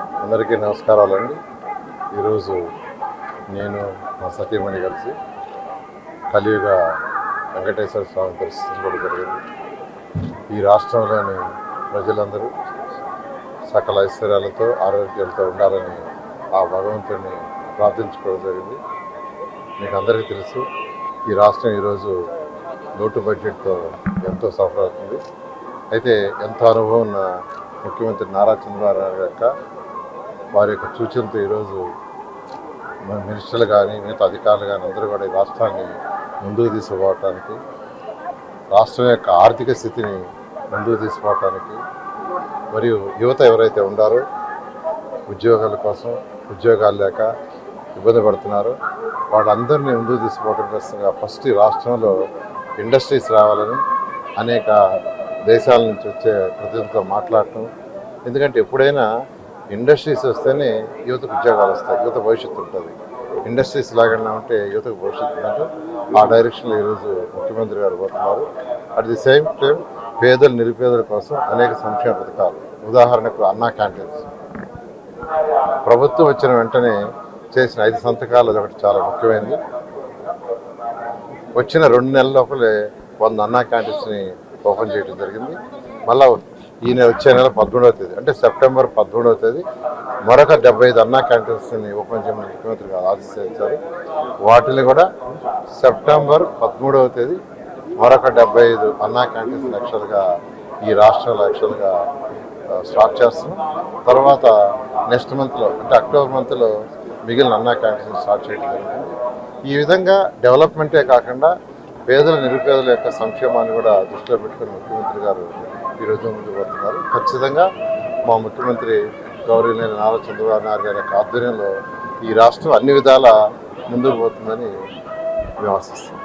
అందరికీ నమస్కారాలండి. ఈరోజు నేను మా సతీమణి కలిసి కలియుగ వెంకటేశ్వర స్వామి దర్శించుకోవడం జరిగింది. ఈ రాష్ట్రంలోని ప్రజలందరూ సకల ఐశ్వర్యాలతో ఆరోగ్యాలతో ఉండాలని ఆ భగవంతుడిని ప్రార్థించుకోవడం జరిగింది. మీకు అందరికీ తెలుసు ఈ రాష్ట్రం ఈరోజు లోటు బడ్జెట్తో ఎంతో సఫర్ అవుతుంది. అయితే ఎంతో అనుభవం ఉన్న ముఖ్యమంత్రి నారా చంద్రబాబు నాయుడు యొక్క వారి యొక్క సూచనతో ఈరోజు మన మినిస్టర్లు కానీ మిగతా అధికారులు కానీ అందరూ కూడా ఈ రాష్ట్రాన్ని ముందుకు తీసుకుపోవటానికి రాష్ట్రం యొక్క ఆర్థిక స్థితిని ముందుకు తీసుకోవటానికి మరియు యువత ఎవరైతే ఉండారో ఉద్యోగాల కోసం ఉద్యోగాలు లేక ఇబ్బంది పడుతున్నారో వాళ్ళందరినీ ముందుకు తీసుకోవడం కోసంగా ఫస్ట్ రాష్ట్రంలో ఇండస్ట్రీస్ రావాలని అనేక దేశాల నుంచి వచ్చే ప్రతినిధులతో మాట్లాడటం. ఎందుకంటే ఎప్పుడైనా ఇండస్ట్రీస్ వస్తేనే యువతకు ఉద్యోగాలు వస్తాయి యువత భవిష్యత్తు ఉంటుంది. ఇండస్ట్రీస్ లాగా ఉంటే యువతకు భవిష్యత్తు ఉందంటే ఆ డైరెక్షన్లో ఈరోజు ముఖ్యమంత్రి గారు పోతున్నారు అట్ ది సేమ్ టైం పేదలు నిరుపేదల కోసం అనేక సంక్షేమ పథకాలు. ఉదాహరణకు అన్నా క్యాంటీన్స్. ప్రభుత్వం వచ్చిన వెంటనే చేసిన ఐదు సంతకాలు ఒకటి చాలా ముఖ్యమైనది. వచ్చిన రెండు నెలల లోపలే వంద అన్నా క్యాంటీన్స్ని ఓపెన్ చేయడం జరిగింది. మళ్ళా ఈ నెల వచ్చే నెల పదమూడవ తేదీ. అంటే సెప్టెంబర్ పదమూడవ తేదీ. మరొక డెబ్బై ఐదు అన్నా క్యాంటీన్స్ని ఓపెన్ చేయమని ముఖ్యమంత్రి గారు ఆదేశించారు. వాటిని కూడా సెప్టెంబర్ పదమూడవ తేదీ మరొక డెబ్బై ఐదు అన్నా క్యాంటీన్స్ లక్షలుగా ఈ రాష్ట్రంలో లక్షలుగా స్టార్ట్ చేస్తున్నాం. తర్వాత నెక్స్ట్ మంత్లో అంటే అక్టోబర్ మంత్లో మిగిలిన అన్నా క్యాంటీన్స్ స్టార్ట్ చేయడం ఈ విధంగా డెవలప్మెంటే కాకుండా పేదల నిరుపేదల యొక్క సంక్షేమాన్ని కూడా దృష్టిలో పెట్టుకుని ముఖ్యమంత్రి గారు ఈరోజు ముందుకు వస్తున్నారు. ఖచ్చితంగా మా ముఖ్యమంత్రి గౌరవనీయ నారా చంద్రబాబు నాయుడు గారి ఆధ్వర్యంలో ఈ రాష్ట్రం అన్ని విధాల ముందుకు పోతుందని మేము ఆశిస్తున్నాం.